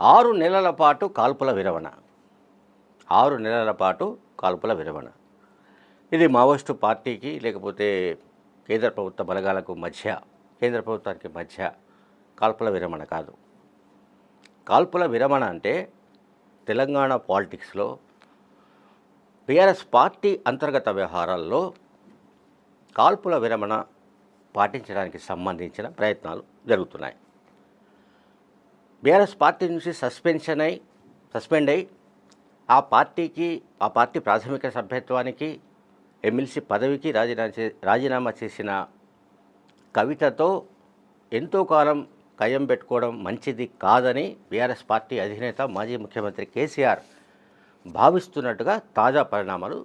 ఆరు నెలల పాటు కాల్పుల విరమణ. ఆరు నెలల పాటు కాల్పుల విరమణ. ఇది మావోయిస్టు పార్టీకి లేకపోతే కేంద్ర ప్రభుత్వ బలగాలకు మధ్య కేంద్ర ప్రభుత్వానికి మధ్య కాల్పుల విరమణ కాదు. కాల్పుల విరమణ అంటే తెలంగాణ పాలిటిక్స్లో బీఆర్ఎస్ పార్టీ అంతర్గత వ్యవహారాల్లో కాల్పుల విరమణ పాటించడానికి సంబంధించిన ప్రయత్నాలు జరుగుతున్నాయి. బీఆర్ఎస్ పార్టీ నుంచి సస్పెన్షన్ అయి సస్పెండ్ అయి ఆ పార్టీకి ఆ పార్టీ ప్రాథమిక సభ్యత్వానికి ఎమ్మెల్సీ పదవికి రాజీనామా చే రాజీనామా చేసిన కవితతో ఎంతో కాలం కయ్యం పెట్టుకోవడం మంచిది కాదని బీఆర్ఎస్ పార్టీ అధినేత మాజీ ముఖ్యమంత్రి కేసీఆర్ భావిస్తున్నట్టుగా తాజా పరిణామాలు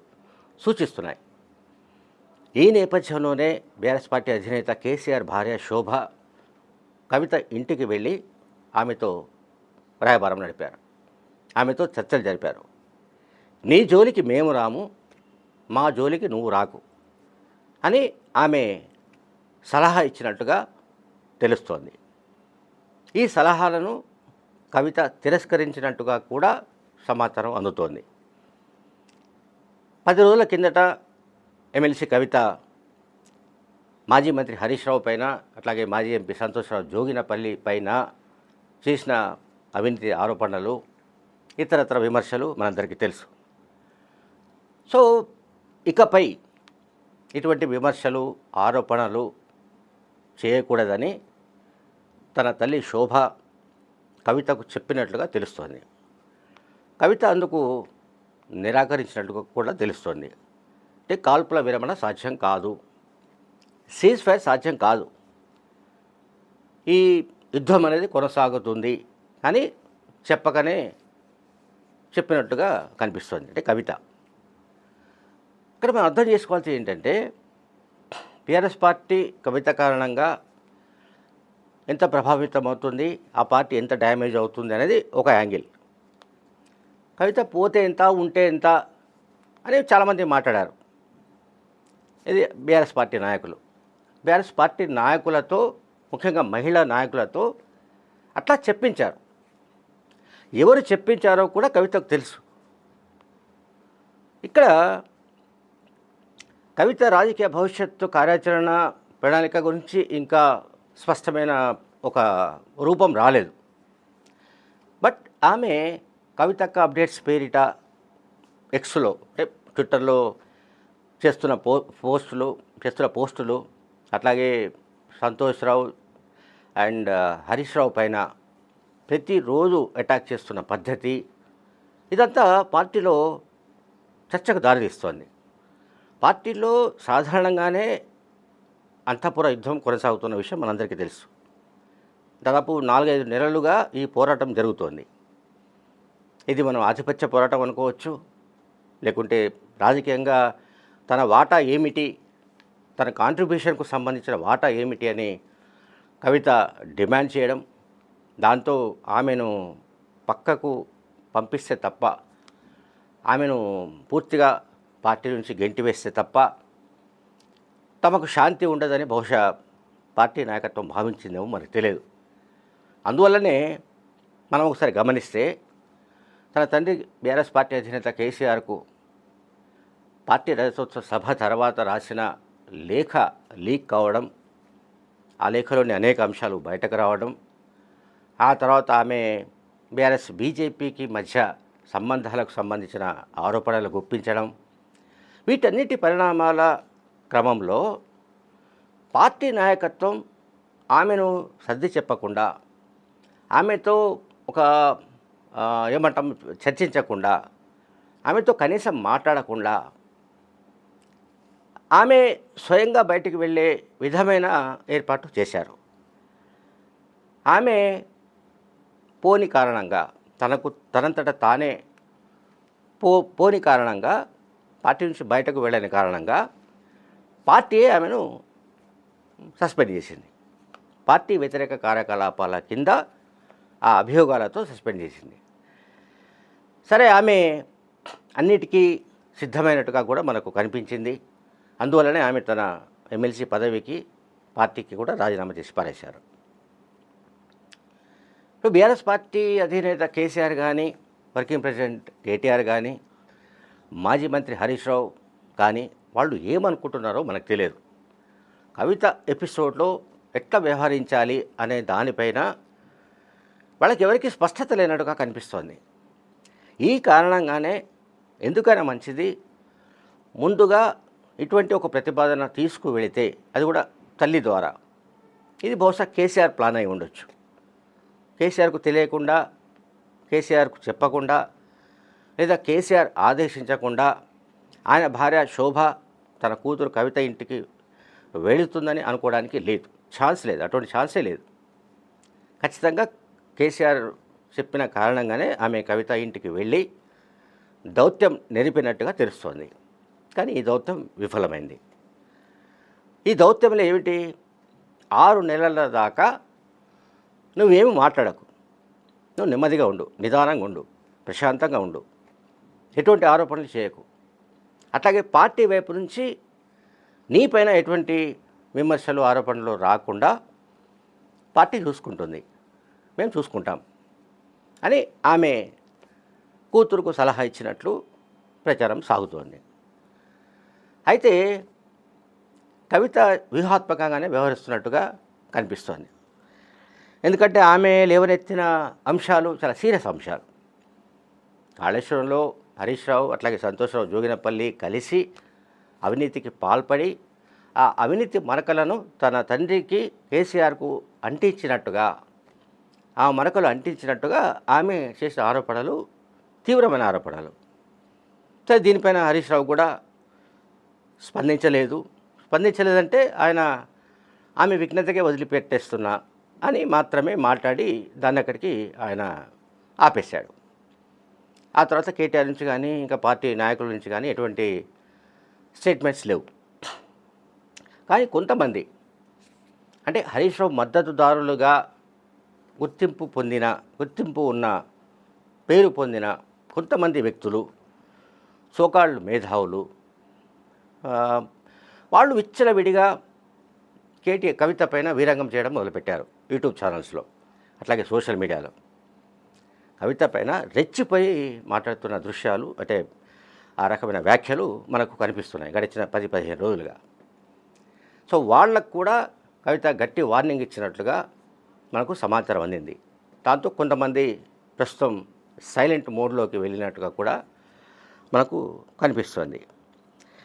సూచిస్తున్నాయి. ఈ నేపథ్యంలోనే బీఆర్ఎస్ పార్టీ అధినేత కేసీఆర్ భార్య శోభ కవిత ఇంటికి వెళ్ళి ఆమెతో రాయబారం నడిపారు. ఆమెతో చర్చలు జరిపారు. నీ జోలికి మేము రాము మా జోలికి నువ్వు రాకు అని ఆమె సలహా ఇచ్చినట్టుగా తెలుస్తోంది. ఈ సలహాలను కవిత తిరస్కరించినట్టుగా కూడా సమాచారం అందుతోంది. పది రోజుల కిందట ఎమ్మెల్సీ కవిత మాజీ మంత్రి హరీష్ రావు పైన అట్లాగే మాజీ ఎంపీ సంతోష్రావు జోగినపల్లి పైన చేసిన అవినీతి ఆరోపణలు ఇతరత్ర విమర్శలు మనందరికీ తెలుసు. సో ఇకపై ఇటువంటి విమర్శలు ఆరోపణలు చేయకూడదని తన తల్లి శోభ కవితకు చెప్పినట్లుగా తెలుస్తోంది. కవిత అందుకు నిరాకరించినట్టుగా కూడా తెలుస్తోంది. అంటే కాల్పుల విరమణ సాధ్యం కాదు. సీజ్ ఫైర్ సాధ్యం కాదు. ఈ యుద్ధం అనేది కొనసాగుతుంది అని చెప్పకనే చెప్పినట్టుగా కనిపిస్తుంది. అంటే కవిత. ఇక్కడ మనం అర్థం చేసుకోవాల్సింది ఏంటంటే టీఆర్ఎస్ పార్టీ కవిత కారణంగా ఎంత ప్రభావితం అవుతుంది ఆ పార్టీ ఎంత డ్యామేజ్ అవుతుంది అనేది ఒక యాంగిల్. కవిత పోతే ఎంత ఉంటే ఎంత అని చాలామంది మాట్లాడారు. ఇది బీఆర్ఎస్ పార్టీ నాయకులు. బీఆర్ఎస్ పార్టీ నాయకులతో ముఖ్యంగా మహిళా నాయకులతో అట్లా చెప్పించారు. ఎవరు చెప్పించారో కూడా కవితకు తెలుసు. ఇక్కడ కవిత రాజకీయ భవిష్యత్తు కార్యాచరణ ప్రణాళిక గురించి ఇంకా స్పష్టమైన ఒక రూపం రాలేదు. బట్ ఆమె కవితక్క అప్డేట్స్ పేరిట ఎక్స్లో అంటే ట్విట్టర్లో చేస్తున్న పో పోస్టులు చేస్తున్న పోస్టులు అట్లాగే సంతోష్ రావు అండ్ హరీష్ రావు పైన ప్రతిరోజు అటాక్ చేస్తున్న పద్ధతి ఇదంతా పార్టీలో చర్చకు దారితీస్తోంది. పార్టీలో సాధారణంగానే అంతఃపుర యుద్ధం కొనసాగుతున్న విషయం మనందరికీ తెలుసు. దాదాపు నాలుగైదు నెలలుగా ఈ పోరాటం జరుగుతోంది. ఇది మనం ఆధిపత్య పోరాటం అనుకోవచ్చు లేకుంటే రాజకీయంగా తన వాటా ఏమిటి తన కాంట్రిబ్యూషన్కు సంబంధించిన వాటా ఏమిటి అని కవిత డిమాండ్ చేయడం దాంతో ఆమెను పక్కకు పంపిస్తే తప్ప ఆమెను పూర్తిగా పార్టీ నుంచి గెంటివేస్తే తప్ప తమకు శాంతి ఉండదని బహుశా పార్టీ నాయకత్వం భావించిందేమో మనకు తెలియదు. అందువల్లనే మనం ఒకసారి గమనిస్తే తన తండ్రి బీఆర్ఎస్ పార్టీ అధినేత కేసీఆర్కు పార్టీ రజతోత్సవ సభ తర్వాత రాసిన లేఖ లీక్ కావడం ఆ లేఖలోని అనేక అంశాలు బయటకు రావడం ఆ తర్వాత ఆమె బీఆర్ఎస్ బీజేపీకి మధ్య సంబంధాలకు సంబంధించిన ఆరోపణలు గుప్పించడం వీటన్నిటి పరిణామాల క్రమంలో పార్టీ నాయకత్వం ఆమెను సర్ది చెప్పకుండా ఆమెతో ఒక ఏమంటాం చర్చించకుండా ఆమెతో కనీసం మాట్లాడకుండా ఆమె స్వయంగా బయటికి వెళ్ళే విధమైన ఏర్పాటు చేశారు. ఆమె పోని కారణంగా తనకు తనంతట తానే పో పోని కారణంగా పార్టీ నుంచి బయటకు వెళ్ళని కారణంగా పార్టీయే ఆమెను సస్పెండ్ చేసింది. పార్టీ వ్యతిరేక కార్యకలాపాల కింద ఆ అభియోగాలతో సస్పెండ్ చేసింది. సరే ఆమె అన్నిటికీ సిద్ధమైనట్టుగా కూడా మనకు కనిపించింది. అందువల్లనే ఆమె తన ఎమ్మెల్సీ పదవికి పార్టీకి కూడా రాజీనామా చేసి పారేశారు. ఇప్పుడు బీఆర్ఎస్ పార్టీ అధినేత కేసీఆర్ కానీ వర్కింగ్ ప్రెసిడెంట్ కేటీఆర్ కానీ మాజీ మంత్రి హరీష్ రావు కానీ వాళ్ళు ఏమనుకుంటున్నారో మనకు తెలియదు. కవిత ఎపిసోడ్లో ఎట్లా వ్యవహరించాలి అనే దానిపైన వాళ్ళకి ఎవరికి స్పష్టత లేనట్టుగా కనిపిస్తోంది. ఈ కారణంగానే ఎందుకైనా మంచిది ముందుగా ఇటువంటి ఒక ప్రతిపాదన తీసుకువెళితే అది కూడా తల్లి ద్వారా. ఇది బహుశా కేసీఆర్ ప్లాన్ అయి ఉండొచ్చు. కేసీఆర్కు తెలియకుండా కేసీఆర్కు చెప్పకుండా లేదా కేసీఆర్ ఆదేశించకుండా ఆయన భార్య శోభ తన కూతురు కవిత ఇంటికి వెళుతుందని అనుకోవడానికి లేదు. ఛాన్స్ లేదు. అటువంటి ఛాన్సే లేదు. ఖచ్చితంగా కేసీఆర్ చెప్పిన కారణంగానే ఆమె కవిత ఇంటికి వెళ్ళి దౌత్యం నెరిపినట్టుగా తెలుస్తోంది. కానీ ఈ దౌత్యం విఫలమైంది. ఈ దౌత్యంలో ఏమిటి? ఆరు నెలల దాకా నువ్వేమి మాట్లాడకు. నువ్వు నెమ్మదిగా ఉండు నిదానంగా ఉండు ప్రశాంతంగా ఉండు. ఎటువంటి ఆరోపణలు చేయకు. అట్లాగే పార్టీ వైపు నుంచి నీపైన ఎటువంటి విమర్శలు ఆరోపణలు రాకుండా పార్టీ చూసుకుంటుంది. మేము చూసుకుంటాం అని ఆమె కూతురుకు సలహా ఇచ్చినట్లు ప్రచారం సాగుతోంది. అయితే కవిత వ్యూహాత్మకంగానే వ్యవహరిస్తున్నట్టుగా కనిపిస్తోంది. ఎందుకంటే ఆమె లేవనెత్తిన అంశాలు చాలా సీరియస్ అంశాలు. కాళేశ్వరంలో హరీష్ రావు అట్లాగే సంతోషరావు జోగినపల్లి కలిసి అవినీతికి పాల్పడి ఆ అవినీతి మరకలను తన తండ్రికి కేసీఆర్కు అంటించినట్టుగా ఆ మరకలు అంటించినట్టుగా ఆమె చేసిన ఆరోపణలు తీవ్రమైన ఆరోపణలు. సరే దీనిపైన హరీష్ రావు కూడా స్పందించలేదు. స్పందించలేదంటే ఆయన ఆమె విఘ్నతకే వదిలిపెట్టేస్తున్నా అని మాత్రమే మాట్లాడి దాన్ని అక్కడికి ఆయన ఆపేశాడు. ఆ తర్వాత కేటీఆర్ నుంచి కానీ ఇంకా పార్టీ నాయకుల నుంచి కానీ ఎటువంటి స్టేట్మెంట్స్ లేవు. కానీ కొంతమంది అంటే హరీష్ రావు మద్దతుదారులుగా గుర్తింపు పొందిన గుర్తింపు ఉన్న పేరు పొందిన కొంతమంది వ్యక్తులు సోకాళ్ళు మేధావులు వాళ్ళు విచ్చలవిడిగా కేటీ కవిత పైన వీరంగం చేయడం మొదలుపెట్టారు యూట్యూబ్ ఛానల్స్లో అట్లాగే సోషల్ మీడియాలో. కవిత పైన రెచ్చిపోయి మాట్లాడుతున్న దృశ్యాలు అంటే ఆ రకమైన వ్యాఖ్యలు మనకు కనిపిస్తున్నాయి గడిచిన పది పదిహేను రోజులుగా. సో వాళ్ళకు కూడా కవిత గట్టి వార్నింగ్ ఇచ్చినట్లుగా మనకు సమాచారం అందింది. దాంతో కొంతమంది ప్రస్తుతం సైలెంట్ మోడ్లోకి వెళ్ళినట్టుగా కూడా మనకు కనిపిస్తుంది.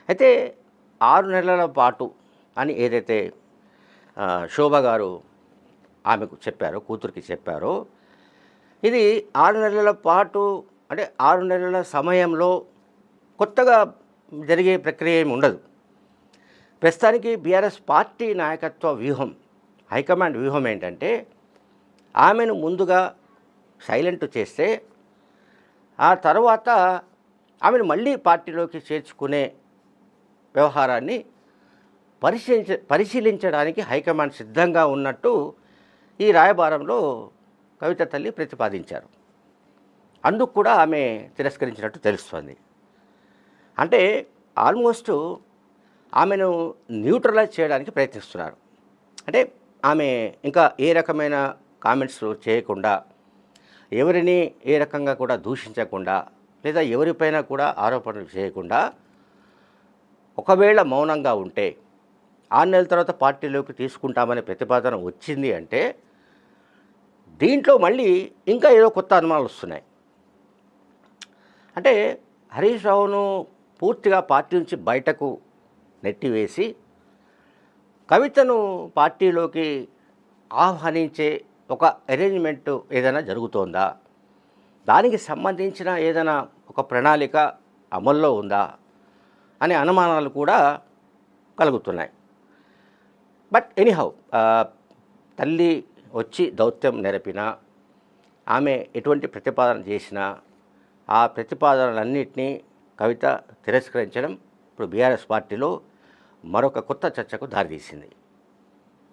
అయితే ఆరు నెలల పాటు అని ఏదైతే శోభ గారు ఆమెకు చెప్పారో కూతురికి చెప్పారో ఇది ఆరు నెలల పాటు అంటే ఆరు నెలల సమయంలో కొత్తగా జరిగే ప్రక్రియ ఏమి ఉండదు. ప్రస్తుతానికి బీఆర్ఎస్ పార్టీ నాయకత్వ వ్యూహం హైకమాండ్ వ్యూహం ఏంటంటే ఆమెను ముందుగా సైలెంట్ చేస్తే ఆ తర్వాత ఆమెను మళ్ళీ పార్టీలోకి చేర్చుకునే వ్యవహారాన్ని పరిశీలించ పరిశీలించడానికి హైకమాండ్ సిద్ధంగా ఉన్నట్టు ఈ రాయబారంలో కవిత తల్లి ప్రతిపాదించారు. అందుకు కూడా ఆమె తిరస్కరించినట్టు తెలుస్తోంది. అంటే ఆల్మోస్ట్ ఆమెను న్యూట్రలైజ్ చేయడానికి ప్రయత్నిస్తున్నారు. అంటే ఆమె ఇంకా ఏ రకమైన కామెంట్స్ చేయకుండా ఎవరిని ఏ రకంగా కూడా దూషించకుండా లేదా ఎవరిపైన కూడా ఆరోపణలు చేయకుండా ఒకవేళ మౌనంగా ఉంటే ఆరు నెలల తర్వాత పార్టీలోకి తీసుకుంటామనే ప్రతిపాదన వచ్చింది అంటే దీంట్లో మళ్ళీ ఇంకా ఏదో కొత్త అనుమానాలు వస్తున్నాయి. అంటే హరీష్ రావును పూర్తిగా పార్టీ నుంచి బయటకు నెట్టివేసి కవితను పార్టీలోకి ఆహ్వానించే ఒక అరేంజ్మెంట్ ఏదైనా జరుగుతోందా? దానికి సంబంధించిన ఏదైనా ఒక ప్రణాళిక అమల్లో ఉందా? అనే అనుమానాలు కూడా కలుగుతున్నాయి. బట్ ఎనీహౌ తల్లి వచ్చి దౌత్యం నెరపినా ఆమె ఎటువంటి ప్రతిపాదన చేసినా ఆ ప్రతిపాదనలన్నింటినీ కవిత తిరస్కరించడం ఇప్పుడు బీఆర్ఎస్ పార్టీలో మరొక కొత్త చర్చకు దారితీసింది.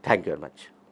Thank you very much